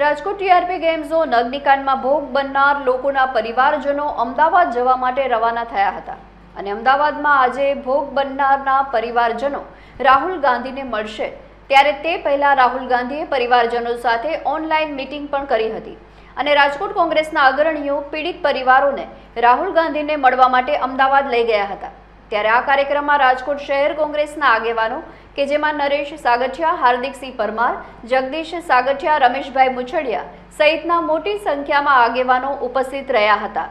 Rajkot T R P game zone અગ્નિકાંડમાં ભોગ બનનાર લોકોના પરિવારજનો અમદાવાદ જવા માટે રવાના થયા હતા. અને અમદાવાદમાં આજે ભોગ બનનારના પરિવારજનો રાહુલ ગાંધીને મળશે. ત્યારે તે પહેલા રાહુલ ગાંધીએ પરિવારજનો સાથે ઓનલાઈન મીટિંગ પણ કરી હતી. અને રાજકોટ કોંગ્રેસના અગ્રણીઓ પીડિત પરિવારોને રાહુલ ગાંધીને મળવા માટે અમદાવાદ લઈ ગયા હતા. ત્યારે આ કાર્યક્રમમાં રાજકોટ શહેર કોંગ્રેસના આગેવાનો કે જેમાં નરેશ સાગઠિયા હાર્દિકસિંહ પરમાર, જગદીશ સાગઠિયા, રમેશભાઈ મુછડિયા સહિતના મોટી સંખ્યામાં આગેવાનો ઉપસ્થિત રહ્યા હતા.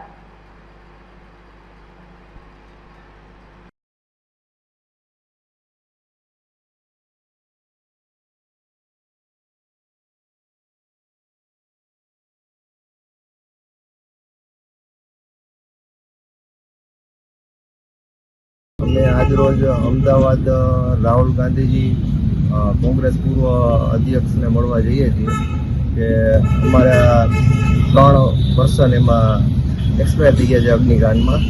અમે આજરોજ અમદાવાદ રાહુલ ગાંધીજી કોંગ્રેસ પૂર્વ અધ્યક્ષને મળવા જઈએ છીએ કે અમારા ત્રણ પર્સન એમાં એક્સપાયર થઈ ગયા છે અગ્નિકાંડમાં.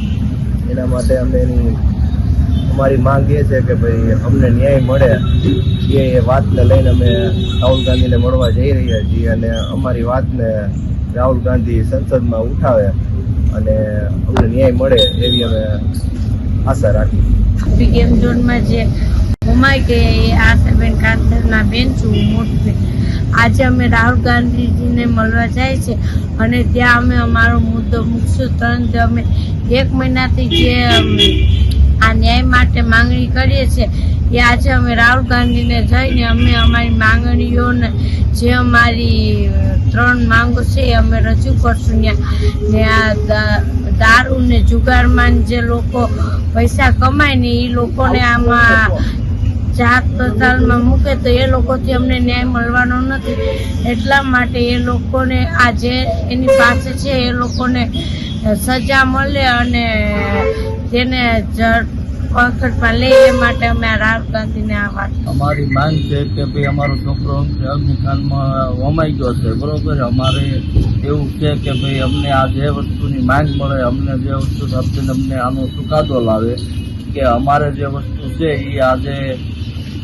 એના માટે અમે એની, અમારી માંગ એ છે કે ભાઈ અમને ન્યાય મળે એ વાતને લઈને અમે રાહુલ ગાંધીને મળવા જઈ રહ્યા છીએ અને અમારી વાતને રાહુલ ગાંધી સંસદમાં ઉઠાવે અને અમને ન્યાય મળે એવી અમે આશા રાખીએ પીએમ ઝોનમાં જે હુમાય કે આશાબેન કાંતરના બેન છું મોટી આજે અમે રાહુલ ગાંધીજીને મળવા જાય છે અને ત્યાં અમે અમારો મુદ્દો મૂકશું. ત્રણ અમે એક મહિનાથી જે આ ન્યાય માટે માંગણી કરીએ છીએ, એ આજે અમે રાહુલ ગાંધીને જઈને અમે અમારી માંગણીઓને જે અમારી ત્રણ માંગો છે એ અમે રજૂ કરશું ને આ દારૂ ને જુગારમાં જે લોકો પૈસા કમાય ને એ લોકોને આમાં જાત પતાલમાં મૂકે તો એ લોકોથી અમને ન્યાય મળવાનો નથી. એટલા માટે એ લોકોને આ જે એની પાસે છે એ લોકોને સજા મળે અને તેને જડ પકડમાં લે માટે અમે આ રાહુલ ગાંધીને આ વાત અમારી માંગ છે કે ભાઈ અમારો છોકરો અગ્નિકાંડમાં વમાઈ ગયો છે, બરોબર? અમારે એવું છે કે ભાઈ અમને આ જે વસ્તુની માંગ મળે, અમને જે વસ્તુ આપીને અમને આનો ચુકાદો લાવે, કે અમારે જે વસ્તુ છે એ આજે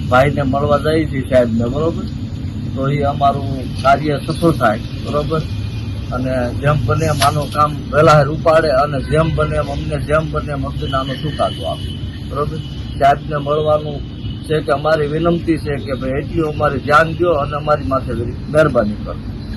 ભાઈને મળવા જાય છે સાહેબને, બરોબર? તો એ અમારું કાર્ય સફળ થાય, બરોબર? અને જેમ બને એમ આનું કામ વહેલા ઉપાડે અને જેમ બને એમ અમને, જેમ બને એમ અમને આનો ચુકાદો આપે. સાહેબને મળવાનું છે કે અમારી વિનંતી છે કે ભાઈ એટલી અમારી ધ્યાન દો અને અમારી માથે મહેરબાની કરો.